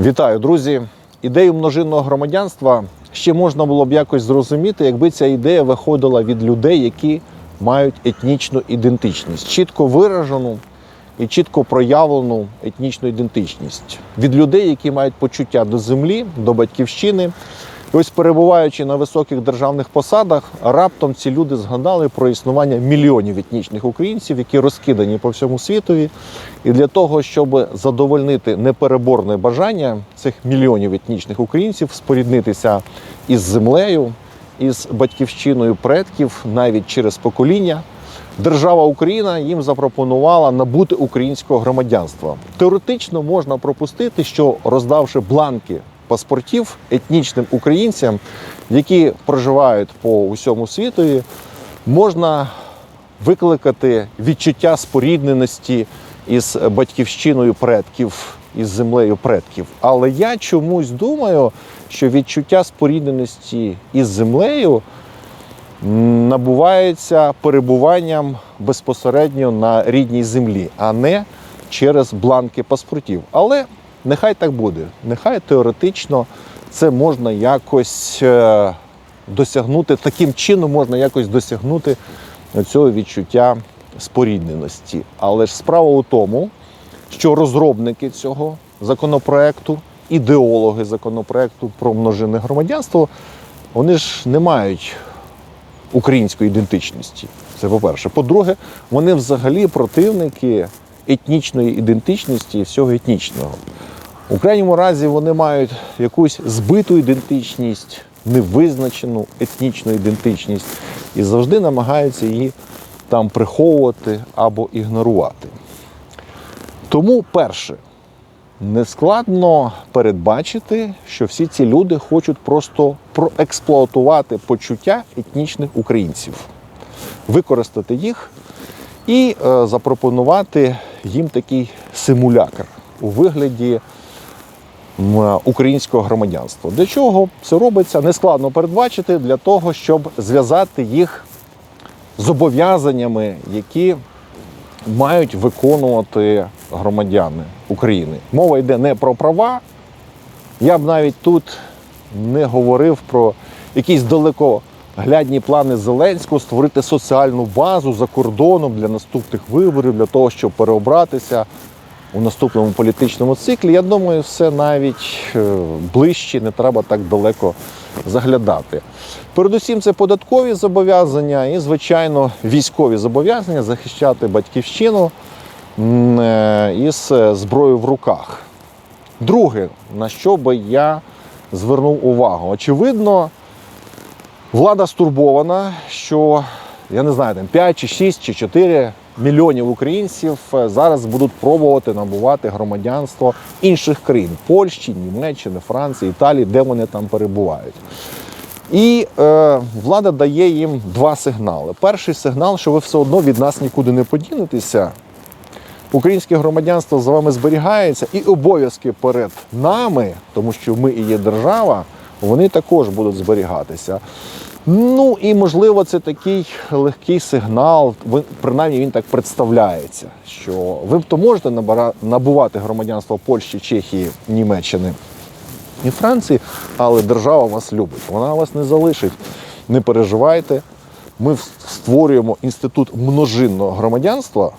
Вітаю, друзі! Ідею множинного громадянства ще можна було б якось зрозуміти, якби ця ідея виходила від людей, які мають етнічну ідентичність, чітко виражену і чітко проявлену етнічну ідентичність. Від людей, які мають почуття до землі, до батьківщини. І ось перебуваючи на високих державних посадах, раптом ці люди згадали про існування мільйонів етнічних українців, які розкидані по всьому світові. І для того, щоб задовольнити непереборне бажання цих мільйонів етнічних українців споріднитися із землею, із батьківщиною предків навіть через покоління. Держава Україна їм запропонувала набути українського громадянства. Теоретично можна пропустити, що роздавши бланки паспортів етнічним українцям, які проживають по усьому світові, можна викликати відчуття спорідненості із батьківщиною предків, із землею предків. Але я чомусь думаю, що відчуття спорідненості із землею набувається перебуванням безпосередньо на рідній землі, а не через бланки паспортів. Але нехай так буде. Нехай теоретично це можна якось е, досягнути, таким чином можна якось досягнути цього відчуття спорідненості. Але ж справа у тому, що розробники цього законопроекту, ідеологи законопроекту про множинне громадянство, вони ж не мають української ідентичності. Це по-перше. По-друге, вони взагалі противники етнічної ідентичності і всього етнічного. У крайньому разі вони мають якусь збиту ідентичність, невизначену етнічну ідентичність і завжди намагаються її там приховувати або ігнорувати. Тому, перше, нескладно передбачити, що всі ці люди хочуть просто проексплуатувати почуття етнічних українців, використати їх і е, запропонувати їм такий симулякр у вигляді українського громадянства. Для чого це робиться? Нескладно передбачити для того, щоб зв'язати їх зобов'язаннями, які мають виконувати громадяни України. Мова йде не про права. Я б навіть тут не говорив про якісь далекоглядні плани Зеленського створити соціальну базу за кордоном для наступних виборів, для того, щоб переобратися у наступному політичному циклі. Я думаю, все навіть е, ближче, не треба так далеко заглядати. Передусім, це податкові зобов'язання і, звичайно, військові зобов'язання захищати батьківщину е, із е, зброєю в руках. Друге, на що би я звернув увагу, очевидно, влада стурбована, що я не знаю, там 5 чи 6 чи 4 мільйонів українців е, зараз будуть пробувати набувати громадянство інших країн Польщі, Німеччини, Франції, Італії, де вони там перебувають. І е, влада дає їм два сигнали. Перший сигнал, що ви все одно від нас нікуди не подінетеся. Українське громадянство за вами зберігається, і обов'язки перед нами, тому що ми і є держава, вони також будуть зберігатися. Ну і можливо, це такий легкий сигнал. Принаймні він так представляється, що ви то можете набувати громадянство Польщі, Чехії, Німеччини і Франції, але держава вас любить. Вона вас не залишить. Не переживайте. Ми створюємо інститут множинного громадянства,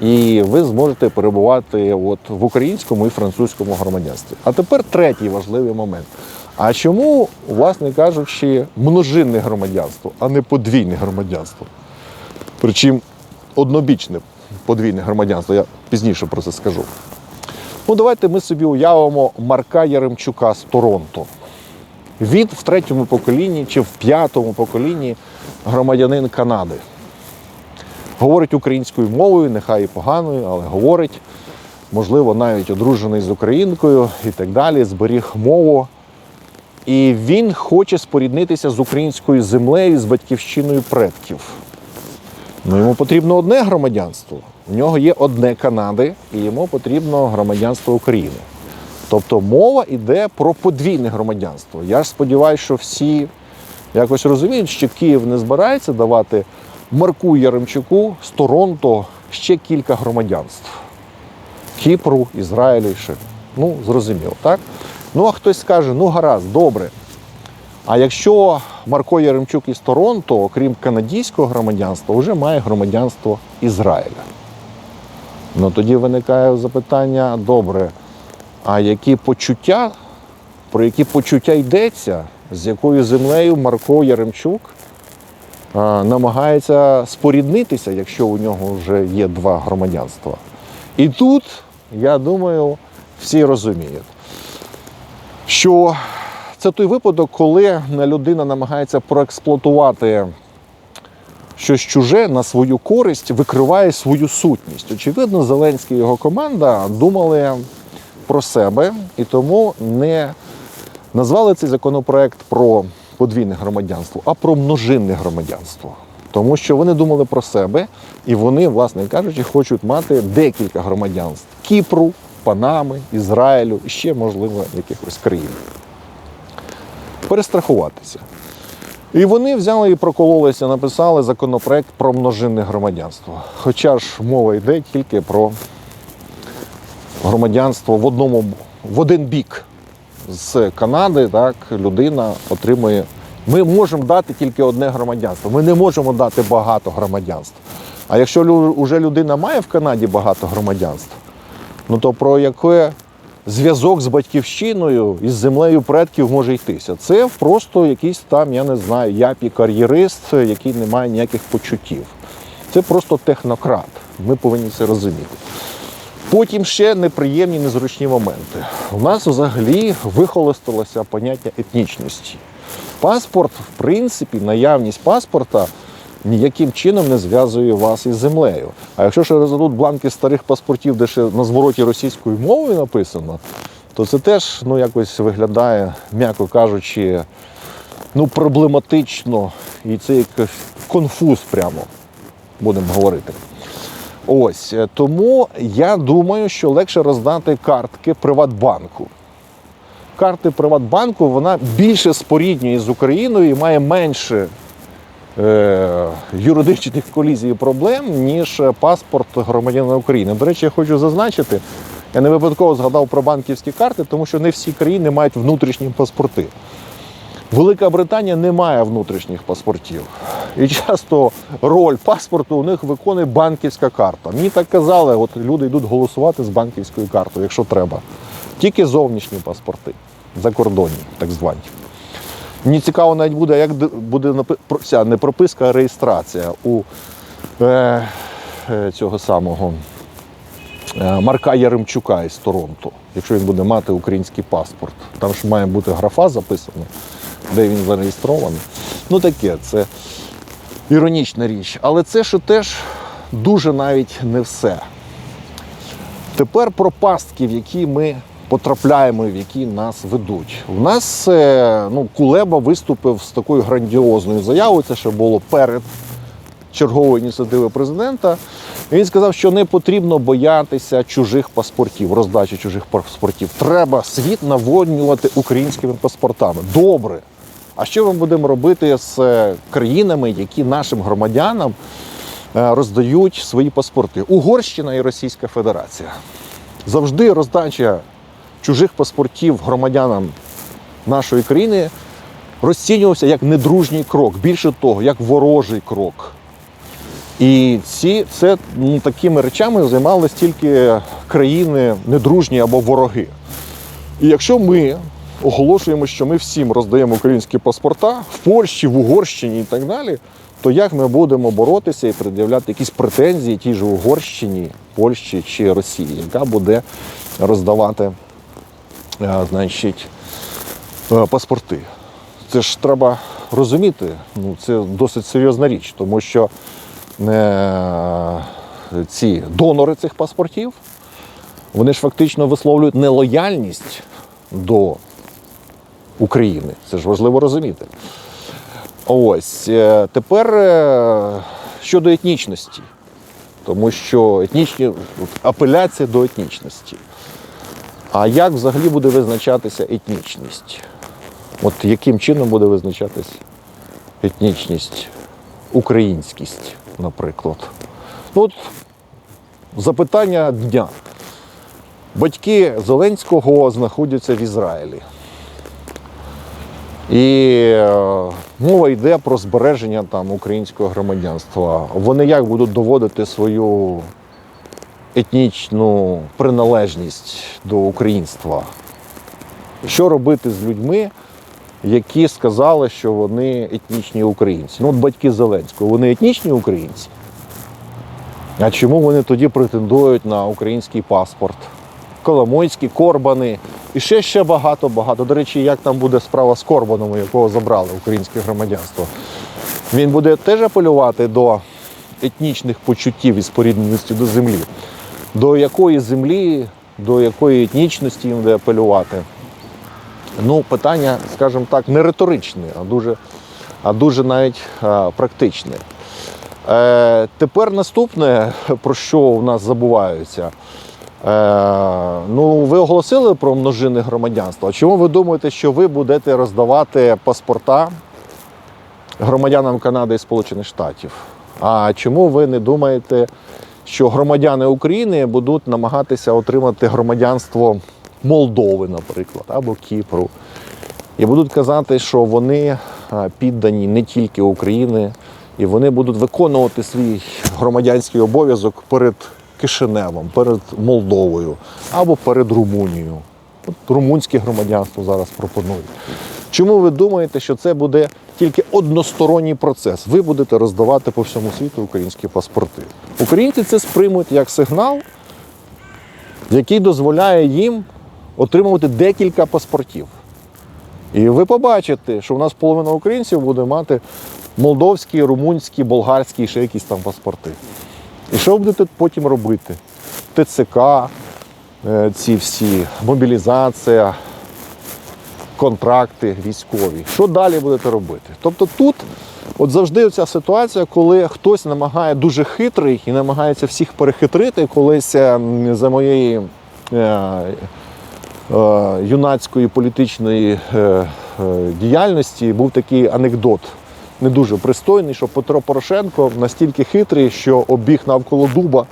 і ви зможете перебувати от в українському і французькому громадянстві. А тепер третій важливий момент. А чому, власне кажучи, множинне громадянство, а не подвійне громадянство? Причому однобічне подвійне громадянство, я пізніше про це скажу. Ну, давайте ми собі уявимо Марка Яремчука з Торонто. Він в третьому поколінні чи в п'ятому поколінні громадянин Канади. Говорить українською мовою, нехай і поганою, але говорить. Можливо, навіть одружений з українкою і так далі, зберіг мову. І він хоче споріднитися з українською землею, з батьківщиною предків. Ну, йому потрібно одне громадянство. У нього є одне Канади, і йому потрібно громадянство України. Тобто мова йде про подвійне громадянство. Я ж сподіваюся, що всі якось розуміють, що Київ не збирається давати Марку Яремчуку з Торонто ще кілька громадянств. Кіпру, Ізраїлю ще Ну, зрозуміло, так? Ну, а хтось скаже, ну гаразд, добре. А якщо Марко Яремчук із Торонто, окрім канадського громадянства, вже має громадянство Ізраїля. Ну тоді виникає запитання: добре, а які почуття, про які почуття йдеться, з якою землею Марко Яремчук а, намагається споріднитися, якщо у нього вже є два громадянства. І тут, я думаю, всі розуміють, що це той випадок, коли людина намагається проексплуатувати щось чуже на свою користь, викриває свою сутність. Очевидно, Зеленський і його команда думали про себе і тому не назвали цей законопроект про подвійне громадянство, а про множинне громадянство. Тому що вони думали про себе, і вони, власне кажучи, хочуть мати декілька громадянств Кіпру, Панами, Ізраїлю і ще, можливо, якихось країн. Перестрахуватися. І вони взяли і прокололися, написали законопроект про множинне громадянство. Хоча ж мова йде тільки про громадянство в одному в один бік. З Канади так, людина отримує. Ми можемо дати тільки одне громадянство. Ми не можемо дати багато громадянств. А якщо уже людина має в Канаді багато громадянств, ну то про яке зв'язок з батьківщиною і з землею предків може йтися? Це просто якийсь там, я не знаю, япі кар'єрист, який не має ніяких почуттів. Це просто технократ. Ми повинні це розуміти. Потім ще неприємні незручні моменти. У нас взагалі вихолостилося поняття етнічності. Паспорт, в принципі, наявність паспорта ніяким чином не зв'язує вас із землею. А якщо ще роздадуть бланки старих паспортів, де ще на звороті російською мовою написано, то це теж ну, якось виглядає, м'яко кажучи, ну, проблематично. І це якийсь конфуз прямо, будемо говорити. Ось е, тому я думаю, що легше роздати картки Приватбанку. Карти Приватбанку вона більше споріднює з Україною і має менше юридичних колізій проблем, ніж паспорт громадянина України. До речі, я хочу зазначити, я не випадково згадав про банківські карти, тому що не всі країни мають внутрішні паспорти. Велика Британія не має внутрішніх паспортів. І часто роль паспорту у них виконує банківська карта. Мені так казали, от люди йдуть голосувати з банківською картою, якщо треба. Тільки зовнішні паспорти, закордонні, так звані. Мені цікаво навіть буде, як буде ця не прописка, а реєстрація у е, е, цього самого е, Марка Яремчука із Торонто, якщо він буде мати український паспорт. Там ж має бути графа записана, де він зареєстрований. Ну таке, це іронічна річ. Але це ще теж дуже навіть не все. Тепер про пастки, в які ми потрапляємо, в які нас ведуть. У нас е, ну, Кулеба виступив з такою грандіозною заявою. Це ще було перед черговою ініціативою президента. Він сказав, що не потрібно боятися чужих паспортів, роздачі чужих паспортів. Треба світ наводнювати українськими паспортами. Добре. А що ми будемо робити з е, країнами, які нашим громадянам е, роздають свої паспорти? Угорщина і Російська Федерація. Завжди роздача чужих паспортів громадянам нашої країни розцінювався як недружній крок, більше того, як ворожий крок. І ці це ну, такими речами займалися тільки країни недружні або вороги. І якщо ми оголошуємо, що ми всім роздаємо українські паспорта в Польщі, в Угорщині і так далі, то як ми будемо боротися і пред'являти якісь претензії тій же Угорщині, Польщі чи Росії, яка буде роздавати значить, паспорти? Це ж треба розуміти, ну, це досить серйозна річ, тому що е, ці донори цих паспортів, вони ж фактично висловлюють нелояльність до України. Це ж важливо розуміти. Ось е, тепер е, щодо етнічності, тому що етнічні апеляція до етнічності. А як взагалі буде визначатися етнічність? От яким чином буде визначатись етнічність, українськість, наприклад? Ну, от запитання дня. Батьки Зеленського знаходяться в Ізраїлі. І е, мова йде про збереження там українського громадянства. Вони як будуть доводити свою етнічну приналежність до українства? Що робити з людьми, які сказали, що вони етнічні українці? Ну, от батьки Зеленського, вони етнічні українці. А чому вони тоді претендують на український паспорт? Коломойські, Корбани і ще ще багато-багато. До речі, як там буде справа з Корбаном, якого забрали українське громадянство? Він буде теж апелювати до етнічних почуттів і спорідненості до землі. До якої землі, до якої етнічності він буде апелювати? Ну, питання, скажімо так, не риторичне, а дуже, а дуже навіть а, практичне. Е, тепер наступне, про що у нас забуваються. Е, ну, ви оголосили про множинне громадянство. А чому ви думаєте, що ви будете роздавати паспорта громадянам Канади і Сполучених Штатів? А чому ви не думаєте, що громадяни України будуть намагатися отримати громадянство Молдови, наприклад, або Кіпру? І будуть казати, що вони піддані не тільки України, і вони будуть виконувати свій громадянський обов'язок перед Кишиневом, перед Молдовою або перед Румунією. От румунське громадянство зараз пропонують. Чому ви думаєте, що це буде тільки односторонній процес? Ви будете роздавати по всьому світу українські паспорти. Українці це сприймуть як сигнал, який дозволяє їм отримувати декілька паспортів. І ви побачите, що в нас половина українців буде мати молдовські, румунські, болгарські і ще якісь там паспорти. І що будете потім робити? ТЦК, е, ці всі, мобілізація, контракти військові. Що далі будете робити? Тобто тут от завжди ця ситуація, коли хтось намагає дуже хитрий і намагається всіх перехитрити, колись е, за моєї е, е, юнацької політичної е, е, діяльності був такий анекдот. Не дуже пристойний, що Петро Порошенко настільки хитрий, що обіг навколо дуба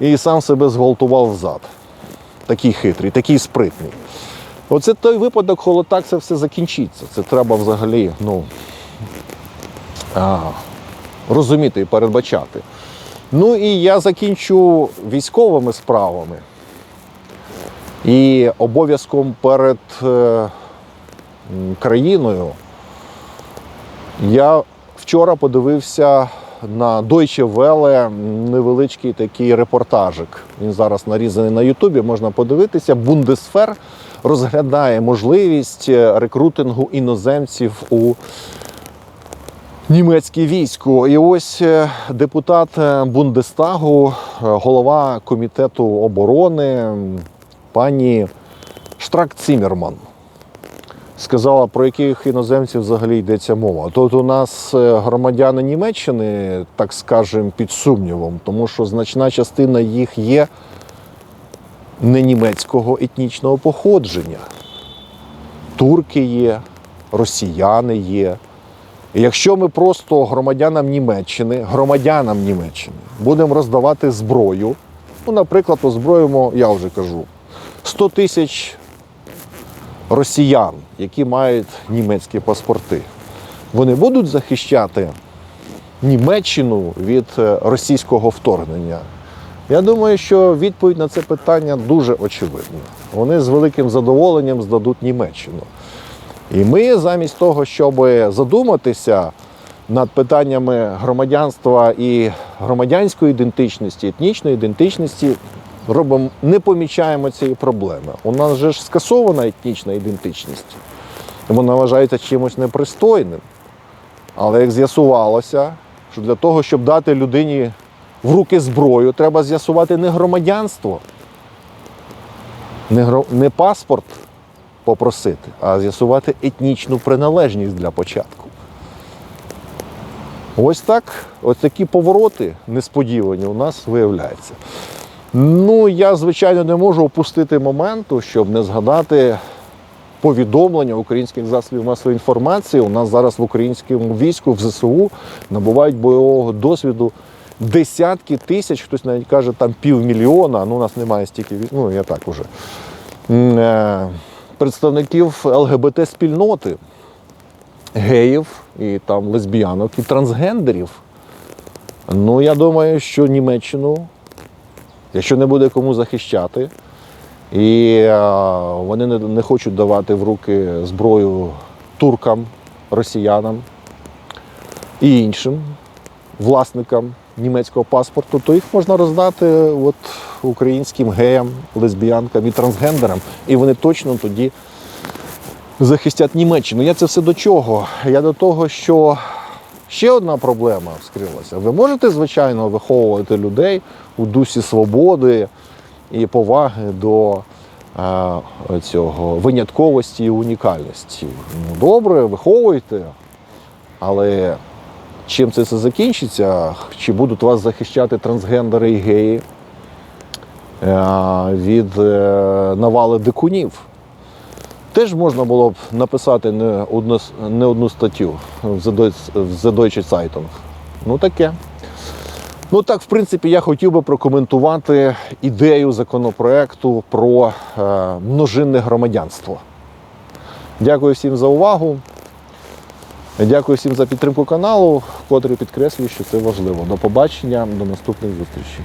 і сам себе зґвалтував взад. Такий хитрий, такий спритний. Оце той випадок, коли так це все закінчиться. Це треба взагалі ну, а, розуміти і передбачати. Ну і я закінчу військовими справами. І обов'язком перед е, країною я вчора подивився на Deutsche Welle невеличкий такий репортажик. Він зараз нарізаний на Ютубі, можна подивитися. Бундесфер розглядає можливість е, рекрутингу іноземців у німецьке військо. І ось е, депутат е, Бундестагу, голова комітету оборони пані Штрак Цімерман сказала, про яких іноземців взагалі йдеться мова. Тут у нас громадяни Німеччини, так скажемо, під сумнівом, тому що значна частина їх є не німецького етнічного походження. Турки є, росіяни є. І якщо ми просто громадянам Німеччини, громадянам Німеччини будемо роздавати зброю, ну, наприклад, озброїмо, я вже кажу, 100 тисяч росіян, які мають німецькі паспорти, вони будуть захищати Німеччину від е, російського вторгнення? Я думаю, що відповідь на це питання дуже очевидна. Вони з великим задоволенням здадуть Німеччину. І ми замість того, щоб задуматися над питаннями громадянства і громадянської ідентичності, етнічної ідентичності, робимо, не помічаємо цієї проблеми. У нас же ж скасована етнічна ідентичність. Вона вважається чимось непристойним. Але як з'ясувалося, що для того, щоб дати людині в руки зброю, треба з'ясувати не громадянство, не, гро- не паспорт попросити, а з'ясувати етнічну приналежність для початку. Ось так, ось такі повороти несподівані у нас виявляються. Ну, я, звичайно, не можу опустити моменту, щоб не згадати повідомлення українських засобів масової інформації. У нас зараз в українському війську в ЗСУ набувають бойового досвіду десятки тисяч, хтось навіть каже там півмільйона, ну у нас немає стільки, ну я так уже. е, Представників ЛГБТ-спільноти, геїв і там лесбіянок і трансгендерів. Ну, я думаю, що Німеччину, якщо не буде кому захищати, і е, вони не, не хочуть давати в руки зброю туркам, росіянам і іншим власникам німецького паспорту, то їх можна роздати от, українським геям, лесбіянкам і трансгендерам, і вони точно тоді захистять Німеччину. Я це все до чого? Я до того, що ще одна проблема вскрилася. Ви можете, звичайно, виховувати людей у дусі свободи і поваги до е, цього винятковості і унікальності. Ну, добре, виховуйте, але чим це все закінчиться? Чи будуть вас захищати трансгендери і геї е, від е, навали дикунів? Теж можна було б написати не одну, не одну статтю в Deutsche Zeitung. Ну таке. Ну так, в принципі, я хотів би прокоментувати ідею законопроекту про е, множинне громадянство. Дякую всім за увагу. Дякую всім за підтримку каналу, котрий підкреслюю, що це важливо. До побачення, до наступних зустрічей.